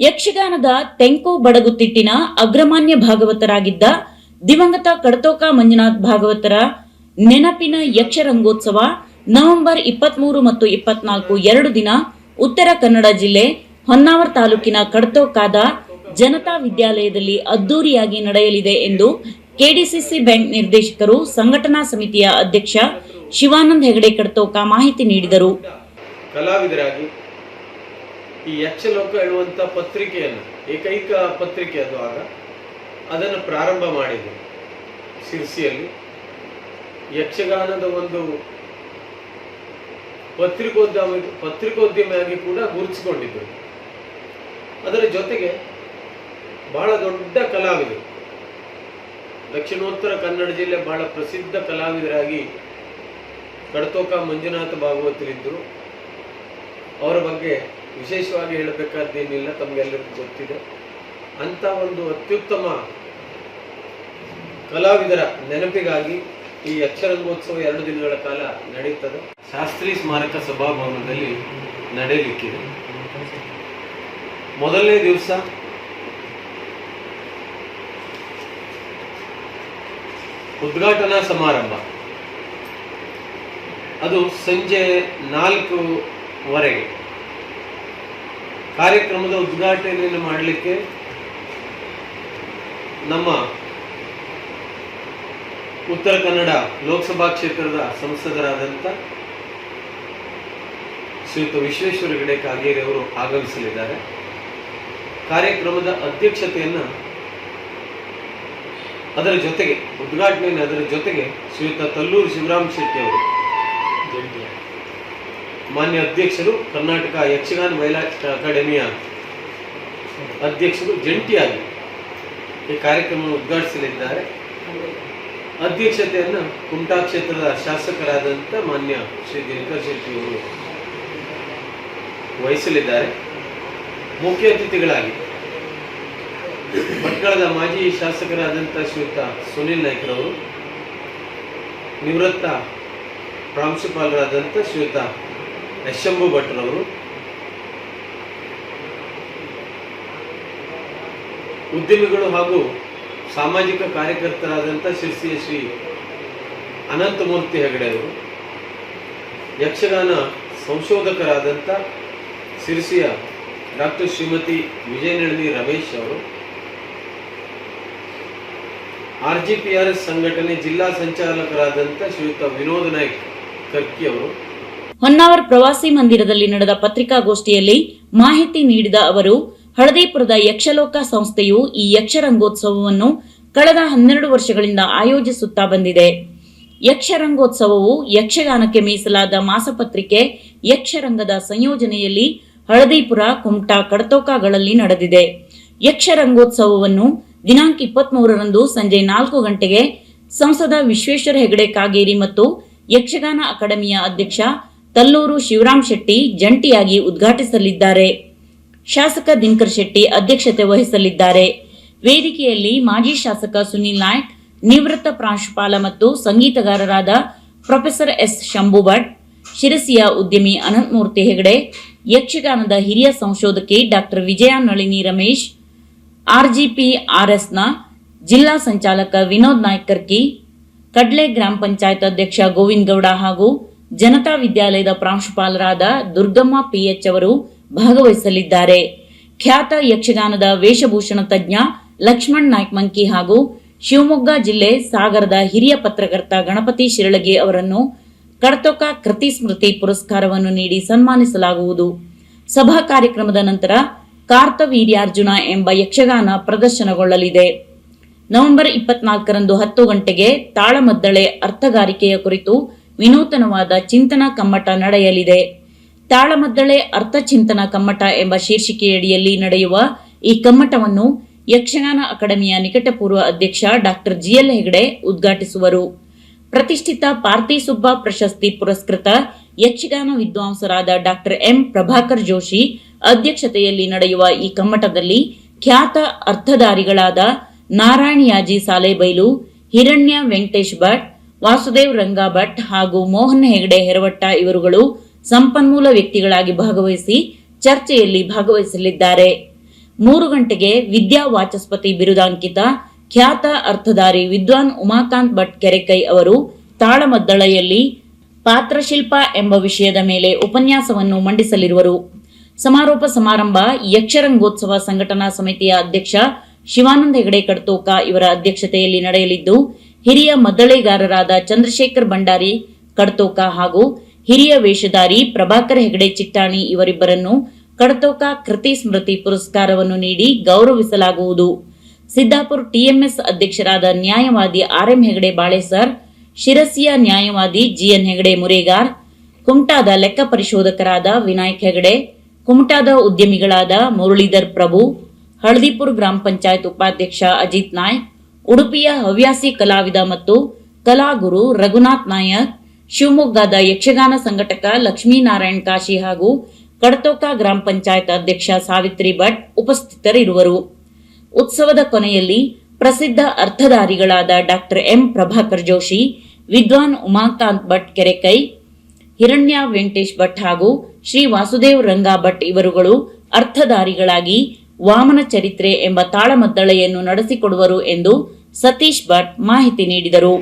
ಯಕ್ಷಗಾನದ ತೆಂಕು ಬಡಗುತಿಟ್ಟಿನ ಅಗ್ರಮಾನ್ಯ ಭಾಗವತರಾಗಿದ್ದ ದಿವಂಗತ ಕಡತೋಕ ಮಂಜುನಾಥ್ ಭಾಗವತರ ನೆನಪಿನ ಯಕ್ಷರಂಗೋತ್ಸವ ನವೆಂಬರ್ ಇಪ್ಪತ್ಮೂರು ಮತ್ತು ಇಪ್ಪತ್ನಾಲ್ಕು ಎರಡು ದಿನ ಉತ್ತರ ಕನ್ನಡ ಜಿಲ್ಲೆ ಹೊನ್ನಾವರ ತಾಲೂಕಿನ ಕಡತೋಕಾದ ಜನತಾ ವಿದ್ಯಾಲಯದಲ್ಲಿ ಅದ್ದೂರಿಯಾಗಿ ನಡೆಯಲಿದೆ ಎಂದು ಕೆಡಿಸಿಸಿ ಬ್ಯಾಂಕ್ ನಿರ್ದೇಶಕರು ಸಂಘಟನಾ ಸಮಿತಿಯ ಅಧ್ಯಕ್ಷ ಶಿವಾನಂದ್ ಹೆಗಡೆ ಕಡತೋಕ ಮಾಹಿತಿ ನೀಡಿದರು. ಕಲಾವಿದರಾಗಿ ಈ ಯಕ್ಷಲೋಕ ಹೇಳುವಂಥ ಪತ್ರಿಕೆಯನ್ನು, ಏಕೈಕ ಪತ್ರಿಕೆ ಅದು ಆಗ, ಅದನ್ನು ಪ್ರಾರಂಭ ಮಾಡಿದರು ಶಿರ್ಸಿಯಲ್ಲಿ. ಯಕ್ಷಗಾನದ ಒಂದು ಪತ್ರಿಕೋದ್ಯಮ, ಪತ್ರಿಕೋದ್ಯಮಿಯಾಗಿ ಕೂಡ ಗುರುತಿಸಿಕೊಂಡಿದ್ದರು. ಅದರ ಜೊತೆಗೆ ಬಹಳ ದೊಡ್ಡ ಕಲಾವಿದರು. ದಕ್ಷಿಣೋತ್ತರ ಕನ್ನಡ ಜಿಲ್ಲೆ ಬಹಳ ಪ್ರಸಿದ್ಧ ಕಲಾವಿದರಾಗಿ ಕಡತೋಕ ಮಂಜುನಾಥ ಭಾಗವತರಿದ್ದರು. ಅವರ ಬಗ್ಗೆ ವಿಶೇಷವಾಗಿ ಹೇಳಬೇಕಾದ್ದೇನಿಲ್ಲ ತಮಗೆಲ್ಲರಿಗೂ ಗೊತ್ತಿದೆ. ಅಂತ ಒಂದು ಅತ್ಯುತ್ತಮ ಕಲಾವಿದರ ನೆನಪಿಗಾಗಿ ಈ ಅಕ್ಷರಂಗೋತ್ಸವ ಎರಡು ದಿನಗಳ ಕಾಲ ನಡೆಯುತ್ತದೆ ಶಾಸ್ತ್ರಿ ಸ್ಮಾರಕ ಸಭಾಭವನದಲ್ಲಿ ನಡೆಯಲಿಕ್ಕಿದೆ. ಮೊದಲನೇ ದಿವಸ ಉದ್ಘಾಟನಾ ಸಮಾರಂಭ. ಅದು ಸಂಜೆ ನಾಲ್ಕುವರೆಗೆ. ಕಾರ್ಯಕ್ರಮದ ಉದ್ಘಾಟನೆಯನ್ನು ಮಾಡಲಿಕ್ಕೆ ನಮ್ಮ ಉತ್ತರ ಕನ್ನಡ ಲೋಕಸಭಾ ಕ್ಷೇತ್ರದ ಸಂಸದರಾದಂಥ ಶ್ರೀಯುತ ವಿಶ್ವೇಶ್ವರ ಹೆಗಡೆ ಕಾಗೇರಿ ಅವರು ಆಗಮಿಸಲಿದ್ದಾರೆ. ಕಾರ್ಯಕ್ರಮದ ಅಧ್ಯಕ್ಷತೆಯನ್ನು ಅದರ ಜೊತೆಗೆ, ಉದ್ಘಾಟನೆಯನ್ನು ಅದರ ಜೊತೆಗೆ ಶ್ರೀಯುತ ತಲ್ಲೂರು ಶಿವರಾಮ್ ಶೆಟ್ಟಿ ಅವರು. ಮಾನ್ಯ ಅಧ್ಯಕ್ಷರು, ಕರ್ನಾಟಕ ಯಕ್ಷಗಾನ ಮಹಿಳಾ ಅಕಾಡೆಮಿಯ ಅಧ್ಯಕ್ಷರು ಜಂಟಿಯಾಗಿ ಈ ಕಾರ್ಯಕ್ರಮವನ್ನು ಉದ್ಘಾಟಿಸಲಿದ್ದಾರೆ. ಅಧ್ಯಕ್ಷತೆಯನ್ನು ಕುಮಟಾ ಕ್ಷೇತ್ರದ ಶಾಸಕರಾದಂಥ ಮಾನ್ಯ ಶ್ರೀ ದಿನಕರ್ ಶೆಟ್ಟಿ ಅವರು ವಹಿಸಲಿದ್ದಾರೆ. ಮುಖ್ಯ ಅತಿಥಿಗಳಾಗಿ ಭಟ್ಕಳದ ಮಾಜಿ ಶಾಸಕರಾದಂಥ ಶ್ರೀಯುತ ಸುನಿಲ್ ನಾಯ್ಕರವರು ನಿವೃತ್ತ ಪ್ರಾಂಶುಪಾಲರಾದಂಥ ಶ್ರೀಯುತ ಯಶಂಭು ಭಟ್ರವರು ಉದ್ಯಮಿಗಳು ಹಾಗೂ ಸಾಮಾಜಿಕ ಕಾರ್ಯಕರ್ತರಾದಂಥ ಶಿರ್ಸಿಯ ಶ್ರೀ ಅನಂತಮೂರ್ತಿ ಹೆಗಡೆ ಅವರು, ಯಕ್ಷಗಾನ ಸಂಶೋಧಕರಾದಂಥ ಸಿರ್ಸಿಯ ಡಾಕ್ಟರ್ ಶ್ರೀಮತಿ ವಿಜಯನಳಿನಿ ರಮೇಶ್ ಅವರು, R G P R S ಸಂಘಟನೆ ಜಿಲ್ಲಾ ಸಂಚಾಲಕರಾದಂಥ ಶ್ರೀಯುತ ವಿನೋದ್ ನಾಯ್ಕ್ ಕರ್ಕಿ ಅವರು ಹೊನ್ನಾವರ್ ಪ್ರವಾಸಿ ಮಂದಿರದಲ್ಲಿ ನಡೆದ ಪತ್ರಿಕಾಗೋಷ್ಠಿಯಲ್ಲಿ ಮಾಹಿತಿ ನೀಡಿದ ಅವರು, ಹಳದಿಪುರದ ಯಕ್ಷಲೋಕ ಸಂಸ್ಥೆಯು ಈ ಯಕ್ಷರಂಗೋತ್ಸವವನ್ನು ಕಳೆದ ಹನ್ನೆರಡು ವರ್ಷಗಳಿಂದ ಆಯೋಜಿಸುತ್ತಾ ಬಂದಿದೆ. ಯಕ್ಷರಂಗೋತ್ಸವವು ಯಕ್ಷಗಾನಕ್ಕೆ ಮೀಸಲಾದ ಮಾಸಪತ್ರಿಕೆ ಯಕ್ಷರಂಗದ ಸಂಯೋಜನೆಯಲ್ಲಿ ಹಳದಿಪುರ, ಕುಮಟಾ, ಕಡತೋಕಗಳಲ್ಲಿ ನಡೆದಿದೆ. ಯಕ್ಷರಂಗೋತ್ಸವವನ್ನು ದಿನಾಂಕ ಇಪ್ಪತ್ಮೂರರಂದು ಸಂಜೆ ನಾಲ್ಕು ಗಂಟೆಗೆ ಸಂಸದ ವಿಶ್ವೇಶ್ವರ ಹೆಗಡೆ ಕಾಗೇರಿ ಮತ್ತು ಯಕ್ಷಗಾನ ಅಕಾಡೆಮಿಯ ಅಧ್ಯಕ್ಷ ತಲ್ಲೂರು ಶಿವರಾಮ್ ಶೆಟ್ಟಿ ಜಂಟಿಯಾಗಿ ಉದ್ಘಾಟಿಸಲಿದ್ದಾರೆ. ಶಾಸಕ ದಿನಕರ್ ಶೆಟ್ಟಿ ಅಧ್ಯಕ್ಷತೆ ವಹಿಸಲಿದ್ದಾರೆ. ವೇದಿಕೆಯಲ್ಲಿ ಮಾಜಿ ಶಾಸಕ ಸುನಿಲ್ ನಾಯ್ಕ್, ನಿವೃತ್ತ ಪ್ರಾಂಶುಪಾಲ ಮತ್ತು ಸಂಗೀತಗಾರರಾದ ಪ್ರೊಫೆಸರ್ ಎಸ್ ಶಂಭು ಭಟ್ ಶಿರಸಿಯ ಉದ್ಯಮಿ ಅನಂತಮೂರ್ತಿ ಹೆಗಡೆ, ಯಕ್ಷಗಾನದ ಹಿರಿಯ ಸಂಶೋಧಕಿ ಡಾಕ್ಟರ್ ವಿಜಯ ನಳಿನಿ ರಮೇಶ್, ಆರ್ಜಿಪಿ ಆರ್ಎಸ್ನ ಜಿಲ್ಲಾ ಸಂಚಾಲಕ ವಿನೋದ್ ನಾಯ್ಕರ್ಕಿ, ಕಡ್ಲೆ ಗ್ರಾಮ ಪಂಚಾಯತ್ ಅಧ್ಯಕ್ಷ ಗೋವಿಂದ್ ಗೌಡ ಹಾಗೂ ಜನತಾ ವಿದ್ಯಾಲಯದ ಪ್ರಾಂಶುಪಾಲರಾದ ದುರ್ಗಮ್ಮ ಪಿಎಚ್ ಅವರು ಭಾಗವಹಿಸಲಿದ್ದಾರೆ. ಖ್ಯಾತ ಯಕ್ಷಗಾನದ ವೇಷಭೂಷಣ ತಜ್ಞ ಲಕ್ಷ್ಮಣ್ ನಾಯ್ಕ್ ಮಂಕಿ ಹಾಗೂ ಶಿವಮೊಗ್ಗ ಜಿಲ್ಲೆ ಸಾಗರದ ಹಿರಿಯ ಪತ್ರಕರ್ತ ಗಣಪತಿ ಶಿರಳಗಿ ಅವರನ್ನು ಕಡತೋಕ ಕೃತಿ ಸ್ಮೃತಿ ಪುರಸ್ಕಾರವನ್ನು ನೀಡಿ ಸನ್ಮಾನಿಸಲಾಗುವುದು. ಸಭಾ ಕಾರ್ಯಕ್ರಮದ ನಂತರ ಕಾರ್ತವೀರ್ಯಾರ್ಜುನ ಎಂಬ ಯಕ್ಷಗಾನ ಪ್ರದರ್ಶನಗೊಳ್ಳಲಿದೆ. ನವೆಂಬರ್ ಇಪ್ಪತ್ನಾಲ್ಕರಂದು ಹತ್ತು ಗಂಟೆಗೆ ತಾಳಮದ್ದಳೆ ಅರ್ಥಗಾರಿಕೆಯ ಕುರಿತು ವಿನೂತನವಾದ ಚಿಂತನಾ ಕಮ್ಮಟ ನಡೆಯಲಿದೆ. ತಾಳಮದ್ದಳೆ ಅರ್ಥಚಿಂತನ ಕಮ್ಮಟ ಎಂಬ ಶೀರ್ಷಿಕೆಯಡಿಯಲ್ಲಿ ನಡೆಯುವ ಈ ಕಮ್ಮಟವನ್ನು ಯಕ್ಷಗಾನ ಅಕಾಡೆಮಿಯ ನಿಕಟಪೂರ್ವ ಅಧ್ಯಕ್ಷ ಡಾಕ್ಟರ್ ಜಿಎಲ್ ಹೆಗಡೆ ಉದ್ಘಾಟಿಸುವರು. ಪ್ರತಿಷ್ಠಿತ ಪಾರ್ತಿಸುಬ್ಬ ಪ್ರಶಸ್ತಿ ಪುರಸ್ಕೃತ ಯಕ್ಷಗಾನ ವಿದ್ವಾಂಸರಾದ ಡಾಕ್ಟರ್ ಎಂ ಪ್ರಭಾಕರ್ ಜೋಶಿ ಅಧ್ಯಕ್ಷತೆಯಲ್ಲಿ ನಡೆಯುವ ಈ ಕಮ್ಮಟದಲ್ಲಿ ಖ್ಯಾತ ಅರ್ಥಧಾರಿಗಳಾದ ನಾರಾಯಣಯಾಜಿ ಸಾಲೆಬೈಲು, ಹಿರಣ್ಯ ವೆಂಕಟೇಶ್ ಭಟ್ ವಾಸುದೇವ್ ರಂಗ ಭಟ್ ಹಾಗೂ ಮೋಹನ್ ಹೆಗಡೆ ಹೆರವಟ್ಟ ಇವರುಗಳು ಸಂಪನ್ಮೂಲ ವ್ಯಕ್ತಿಗಳಾಗಿ ಭಾಗವಹಿಸಿ ಚರ್ಚೆಯಲ್ಲಿ ಭಾಗವಹಿಸಲಿದ್ದಾರೆ. ಮೂರು ಗಂಟೆಗೆ ವಿದ್ಯಾ ವಾಚಸ್ಪತಿ ಬಿರುದಾಂಕಿತ ಖ್ಯಾತ ಅರ್ಥಧಾರಿ ವಿದ್ವಾನ್ ಉಮಾಕಾಂತ್ ಭಟ್ ಕೆರೆಕೈ ಅವರು ತಾಳಮದ್ದಳೆಯಲ್ಲಿ ಪಾತ್ರಶಿಲ್ಪ ಎಂಬ ವಿಷಯದ ಮೇಲೆ ಉಪನ್ಯಾಸವನ್ನು ಮಂಡಿಸಲಿರುವರು. ಸಮಾರೋಪ ಸಮಾರಂಭ ಯಕ್ಷರಂಗೋತ್ಸವ ಸಂಘಟನಾ ಸಮಿತಿಯ ಅಧ್ಯಕ್ಷ ಶಿವಾನಂದ ಹೆಗಡೆ ಕಡ್ತೋಕ ಇವರ ಅಧ್ಯಕ್ಷತೆಯಲ್ಲಿ ನಡೆಯಲಿದ್ದು ಹಿರಿಯ ಮದ್ದಳೆಗಾರರಾದ ಚಂದ್ರಶೇಖರ್ ಭಂಡಾರಿ, ಕಡ್ತೋಕ ಹಾಗೂ ಹಿರಿಯ ವೇಷಧಾರಿ ಪ್ರಭಾಕರ್ ಹೆಗಡೆ ಚಿಟ್ಟಾಣಿ ಇವರಿಬ್ಬರನ್ನು ಕಡತೋಕ ಕೃತಿ ಸ್ಮೃತಿ ಪುರಸ್ಕಾರವನ್ನು ನೀಡಿ ಗೌರವಿಸಲಾಗುವುದು. ಸಿದ್ದಾಪುರ ಟಿಎಂಎಸ್ ಅಧ್ಯಕ್ಷರಾದ ನ್ಯಾಯವಾದಿ ಆರ್ಎಂ ಹೆಗಡೆ ಬಾಳೆಸರ್, ಶಿರಸಿಯ ನ್ಯಾಯವಾದಿ ಜಿಎನ್ ಹೆಗಡೆ ಮುರೇಗಾರ್, ಕುಮಟಾದ ಲೆಕ್ಕ ಪರಿಶೋಧಕರಾದ ವಿನಾಯಕ್ ಹೆಗಡೆ, ಕುಮಟಾದ ಉದ್ಯಮಿಗಳಾದ ಮುರಳೀಧರ್ ಪ್ರಭು, ಹಳದಿಪುರ್ ಗ್ರಾಮ ಪಂಚಾಯತ್ ಉಪಾಧ್ಯಕ್ಷ ಅಜಿತ್ ನಾಯ್ಕ್ ಉಡುಪಿಯ ಹವ್ಯಾಸಿ ಕಲಾವಿದ ಮತ್ತು ಕಲಾಗುರು ರಘುನಾಥ್ ನಾಯಕ್, ಶಿವಮೊಗ್ಗದ ಯಕ್ಷಗಾನ ಸಂಘಟಕ ಲಕ್ಷ್ಮೀನಾರಾಯಣ್ ಕಾಶಿ ಹಾಗೂ ಕಡತೋಕ ಗ್ರಾಮ ಪಂಚಾಯತ್ ಅಧ್ಯಕ್ಷ ಸಾವಿತ್ರಿ ಭಟ್ ಉಪಸ್ಥಿತರಿರುವರು. ಉತ್ಸವದ ಕೊನೆಯಲ್ಲಿ ಪ್ರಸಿದ್ಧ ಅರ್ಥಧಾರಿಗಳಾದ ಡಾಕ್ಟರ್ ಎಂ ಪ್ರಭಾಕರ್ ಜೋಶಿ, ವಿದ್ವಾನ್ ಉಮಾಕಾಂತ್ ಭಟ್ ಕೆರೆಕೈ, ಹಿರಣ್ಯ ವೆಂಕಟೇಶ್ ಭಟ್ ಹಾಗೂ ಶ್ರೀ ವಾಸುದೇವ್ ರಂಗಾ ಭಟ್ ಇವರುಗಳು ಅರ್ಥಧಾರಿಗಳಾಗಿ ವಾಮನ ಚರಿತ್ರೆ ಎಂಬ ತಾಳಮದ್ದಳೆಯನ್ನು ನಡೆಸಿಕೊಡುವರು ಎಂದು ಸತೀಶ್ ಭಟ್ ಮಾಹಿತಿ ನೀಡಿದರು.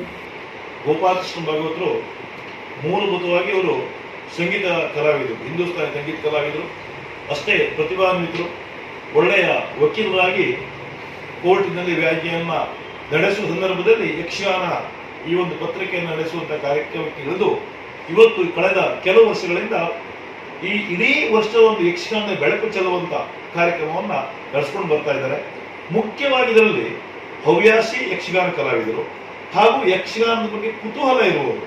ಗೋಪಾಲಕೃಷ್ಣ ಭಾಗವತರು ಮೂಲಭೂತವಾಗಿ ಅವರು ಸಂಗೀತ ಕಲಾವಿದರು, ಹಿಂದೂಸ್ತಾನಿ ಸಂಗೀತ ಕಲಾವಿದರು. ಅಷ್ಟೇ ಪ್ರತಿಭಾನ್ವಿತರು, ಒಳ್ಳೆಯ ವಕೀಲರಾಗಿ ಕೋರ್ಟಿನಲ್ಲಿ ವ್ಯಾಜ್ಯವನ್ನು ನಡೆಸುವ ಸಂದರ್ಭದಲ್ಲಿ ಯಕ್ಷಗಾನ ಈ ಒಂದು ಪತ್ರಿಕೆಯನ್ನು ನಡೆಸುವಂಥ ಕಾರ್ಯಕ್ರಮಕ್ಕೆ ಇಳಿದು ಇವತ್ತು ಕಳೆದ ಕೆಲವು ವರ್ಷಗಳಿಂದ ಈ ಇಡೀ ವರ್ಷ ಒಂದು ಯಕ್ಷಗಾನದ ಬೆಳಕು ಚೆಲ್ಲುವಂತ ಕಾರ್ಯಕ್ರಮವನ್ನ ನಡೆಸ್ಕೊಂಡು ಬರ್ತಾ ಇದ್ದಾರೆ. ಮುಖ್ಯವಾಗಿ ಇದರಲ್ಲಿ ಹವ್ಯಾಸಿ ಯಕ್ಷಗಾನ ಕಲಾವಿದರು ಹಾಗೂ ಯಕ್ಷಗಾನದ ಬಗ್ಗೆ ಕುತೂಹಲ ಇರುವವರು.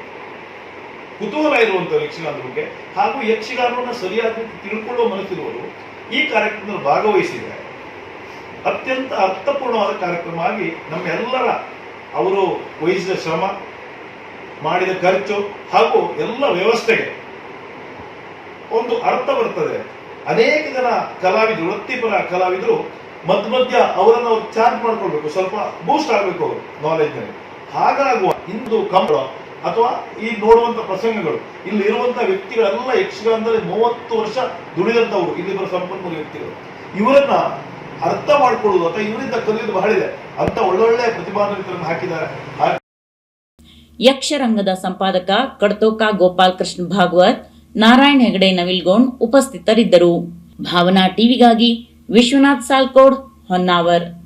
ಕುತೂಹಲ ಇರುವಂಥವ್ರು ಯಕ್ಷಗಾನದ ಬಗ್ಗೆ ಹಾಗೂ ಯಕ್ಷಗಾನವನ್ನು ಸರಿಯಾದ ರೀತಿ ತಿಳ್ಕೊಳ್ಳುವ ಮನಸ್ಸಿರುವವರು ಈ ಕಾರ್ಯಕ್ರಮದಲ್ಲಿ ಭಾಗವಹಿಸಿದ್ದಾರೆ. ಅತ್ಯಂತ ಅರ್ಥಪೂರ್ಣವಾದ ಕಾರ್ಯಕ್ರಮ ಆಗಿ ನಮ್ಮೆಲ್ಲರ ಅವರು ವಹಿಸಿದ ಶ್ರಮ, ಮಾಡಿದ ಖರ್ಚು ಹಾಗೂ ಎಲ್ಲ ವ್ಯವಸ್ಥೆಗೆ ಒಂದು ಅರ್ಥ ಬರ್ತದೆ. ಅನೇಕ ಜನ ಕಲಾವಿದರು, ವೃತ್ತಿಪರ ಕಲಾವಿದರು, ಮಧ್ಯ ಮಧ್ಯ ಅವರನ್ನು ಅವ್ರು ಚಾರ್ಜ್ ಮಾಡ್ಕೊಳ್ಬೇಕು, ಸ್ವಲ್ಪ ಬೂಸ್ಟ್ ಆಗಬೇಕು ಅವರು ನಾಲೆಜ್ನಲ್ಲಿ ಹಾಗಾಗುವ ಇಂದು ಕಂಬಳ ಅಥವಾ ಈ ನೋಡುವಂತ ಪ್ರಸಂಗಗಳು, ಇಲ್ಲಿ ಇರುವಂತ ವ್ಯಕ್ತಿಗಳೆಲ್ಲ ಯಕ್ಷಗಾನದಲ್ಲಿ ಮೂವತ್ತು ವರ್ಷ ದುಡಿದಂತವರು ಇಲ್ಲಿ ಬರೋ ಸಂಪನ್ಮೂಲ ವ್ಯಕ್ತಿಗಳು. ಇವರನ್ನ ಅರ್ಥ ಮಾಡ್ಕೊಳ್ಳುವುದು ಅಥವಾ ಇವರಿಂದ ಕಲಿಯುವುದು ಬಹಳ ಇದೆ. ಅಂತ ಒಳ್ಳೊಳ್ಳೆ ಪ್ರತಿಭಾನ್ವಿತರನ್ನು ಹಾಕಿದ್ದಾರೆ. ಯಕ್ಷರಂಗದ ಸಂಪಾದಕ ಕಡ್ತೋಕ ಗೋಪಾಲ್ ಕೃಷ್ಣ ಭಾಗವತ್ ನಾರಾಯಣ್ ಹೆಗಡೆ ನವಿಲ್ಗೋಣ್ ಉಪಸ್ಥಿತರಿದ್ದರು. ಭಾವನಾ ಟಿವಿಗಾಗಿ ವಿಶ್ವನಾಥ್ ಸಾಲ್ಕೋಡ್ ಹೊನ್ನಾವರ್.